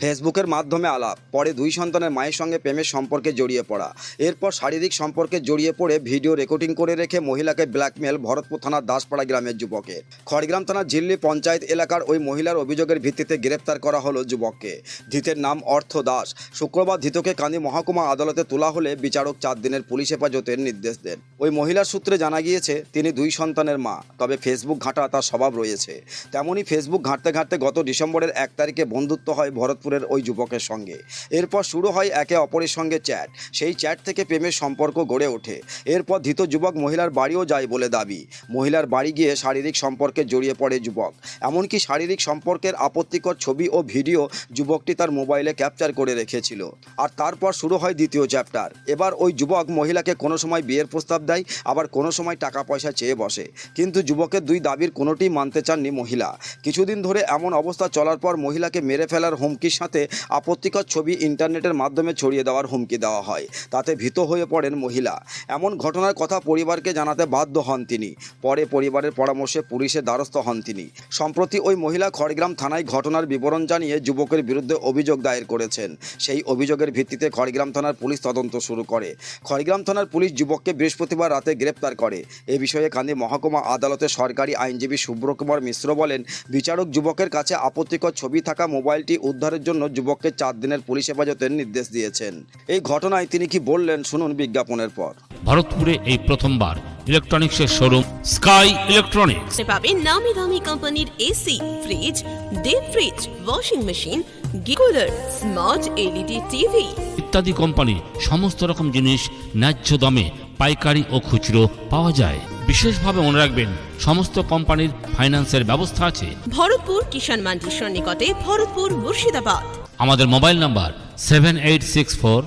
ফেসবুকের মাধ্যমে আলাপ, পরে দুই সন্তানের মায়ের সঙ্গে প্রেমের সম্পর্কে জড়িয়ে পড়া। এরপর শারীরিক সম্পর্কে জড়িয়ে পড়ে ভিডিও রেকর্ডিং করে রেখে মহিলাকে ব্ল্যাকমেল ভরতপুর থানার দাসপাড়া গ্রামের যুবকের খড়গ্রাম থানার ঝিল্লি পঞ্চায়েত এলাকার ওই মহিলার অভিযোগের ভিত্তিতে গ্রেপ্তার করা হলো যুবককে। ধৃতের নাম অর্থ দাস। শুক্রবার ধৃতকে কান্দি মহকুমা আদালতে তোলা হলে বিচারক চার দিনের পুলিশ হেফাজতের নির্দেশ দেন। ওই মহিলার সূত্রে জানা গিয়েছে, তিনি দুই সন্তানের মা। তবে ফেসবুক ঘাঁটা তার স্বভাব রয়েছে। তেমনই ফেসবুক ঘাঁটতে ঘাঁটতে গত ডিসেম্বরের এক তারিখে বন্ধুত্ব হয় ভরতপুরের ওই যুবকের সঙ্গে। এরপর শুরু হয় একে অপরের সঙ্গে চ্যাট। সেই চ্যাট থেকে প্রেমের সম্পর্ক গড়ে ওঠে। এরপর ধৃত যুবক মহিলার বাড়িও যায় বলে দাবি। মহিলার বাড়ি গিয়ে শারীরিক সম্পর্কে জড়িয়ে পড়ে যুবক। এমনকি শারীরিক সম্পর্কের আপত্তিকর ছবি ও ভিডিও যুবকটি তার মোবাইলে ক্যাপচার করে রেখেছিল। আর তারপর শুরু হয় দ্বিতীয় চ্যাপ্টার। এবার ওই যুবক মহিলাকে কোনো সময় বিয়ের প্রস্তাব দেয়, আবার কোনো সময় টাকা পয়সা চেয়ে বসে। কিন্তু যুবকের দুই দাবির কোনোটি মানতে চাননি মহিলা। কিছুদিন ধরে এমন অবস্থা চলার পর মহিলাকে মেরে ফেলার হুমকির সাথে আপত্তিকর ছবি ইন্টারনেটের মাধ্যমে ছড়িয়ে দেওয়ার হুমকি দেওয়া হয়। তাতে ভীত হয়ে পড়েন মহিলা। এমন ঘটনার কথা পরিবারকে জানাতে বাধ্য হন তিনি। পরে পরিবারের পরামর্শে পুলিশের দ্বারস্থ হন তিনি। সম্প্রতি ওই মহিলা খড়গ্রাম থানায় ঘটনার বিবরণ জানিয়ে যুবকের বিরুদ্ধে অভিযোগ দায়ের করেছেন। সেই অভিযোগের ভিত্তিতে খড়গ্রাম থানার পুলিশ তদন্ত শুরু করে। খড়গ্রাম থানার পুলিশ যুবককে বৃহস্পতিবার রাতে গ্রেপ্তার করে। এ বিষয়ে কান্দি মহকুমা আদালতে সরকারি আইনজীবী সুব্রকুমার মিশ্র বলেন বিচারক যুবকের কাছে আপত্তিকর ছবি থাকা মোবাইলটি উদ্ধারের জন্য যুবককে চার দিনের পুলিশ হেফাজতের নির্দেশ দিয়েছেন। এই ঘটনায় তিনি কি বললেন শুনুন বিজ্ঞাপনের পর। ভারতপুরে এই প্রথমবার ইলেকট্রনিক্সের শোরুম স্কাই ইলেকট্রনিক্স। পাবেন নামি দামি কোম্পানির AC fridge deep fridge washing machine গিকুলার smart LED TV. ইত্যাদি কোম্পানি সমস্ত রকম জিনিস ন্যায্য দামে পাইকারি ও খুচরো পাওয়া যায়। বিশেষভাবে মনে রাখবেন সমস্ত কোম্পানির ফাইন্যান্সের ব্যবস্থা আছে। ভরতপুর কিষাণ মান্ডির সন্নিকটে ভরতপুর মুর্শিদাবাদ। আমাদের mobile number seven eight six four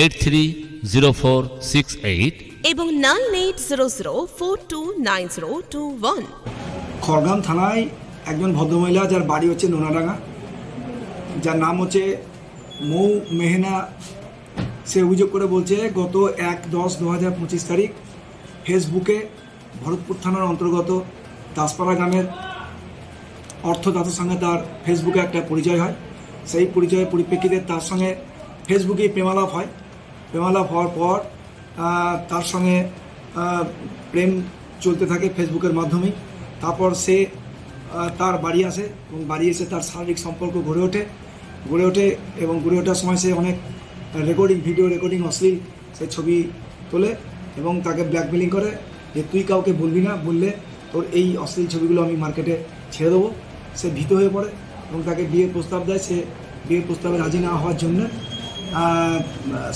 eight three zero four six eight এবং nine eight zero zero four two nine zero two one Khargram থানায় একজন ভদ্রমহিলা যার বাড়ি হচ্ছে নোনাডাঙ্গা। যার নাম হচ্ছে মৌ মেহনা সে অভিযোগ করে বলছে, গত এক দশ দু হাজার পঁচিশ তারিখ ফেসবুকে ভরতপুর থানার অন্তর্গত দাসপাড়া গ্রামের অর্থদাতার সঙ্গে তার ফেসবুকে একটা পরিচয় হয়। সেই পরিচয়ের পরিপ্রেক্ষিতে তার সঙ্গে ফেসবুকেই প্রেমালাপ হয়। প্রেমালাপ হওয়ার পর তার সঙ্গে প্রেম চলতে থাকে ফেসবুকের মাধ্যমেই তারপর সে তার বাড়ি আসে এবং বাড়ি এসে তার শারীরিক সম্পর্ক গড়ে ওঠে। গড়ে ওঠে এবং গড়ে ওঠার সময় সে অনেক রেকর্ডিং ভিডিও রেকর্ডিং অশ্লীল, সে ছবি তোলে এবং তাকে ব্ল্যাকমেলিং করে যে তুই কাউকে বলবি না, বললে তোর এই অশ্লীল ছবিগুলো আমি মার্কেটে ছেড়ে দেবো। সে ভীত হয়ে পড়ে এবং তাকে বিয়ের প্রস্তাব দেয়। সে বিয়ের প্রস্তাবে রাজি না হওয়ার জন্য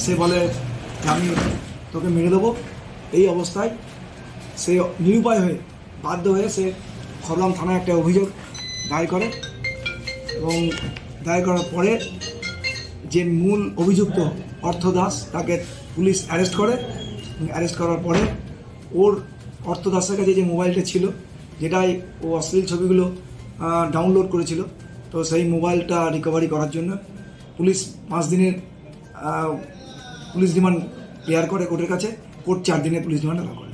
সে বলে আমি তোকে মেরে দেবো। এই অবস্থায় সে নিরুপায় হয়ে বাধ্য হয়ে সে খড়গ্রাম থানায় একটা অভিযোগ দায়ের করে এবং দায়ের করার পরে যে মূল অভিযুক্ত অর্থ দাস তাকে পুলিশ অ্যারেস্ট করে। অ্যারেস্ট করার পরে ওর অর্থ দাসের কাছে যে মোবাইলটা ছিল, যেটাই ও অশ্লীল ছবিগুলো ডাউনলোড করেছিল, তো সেই মোবাইলটা রিকভারি করার জন্য পুলিশ পাঁচ দিনের পুলিশ রিমান্ড ক্লিয়ার করে কোর্টের কাছে। কোর্ট চার দিনে পুলিশ অ্যালাউ করে।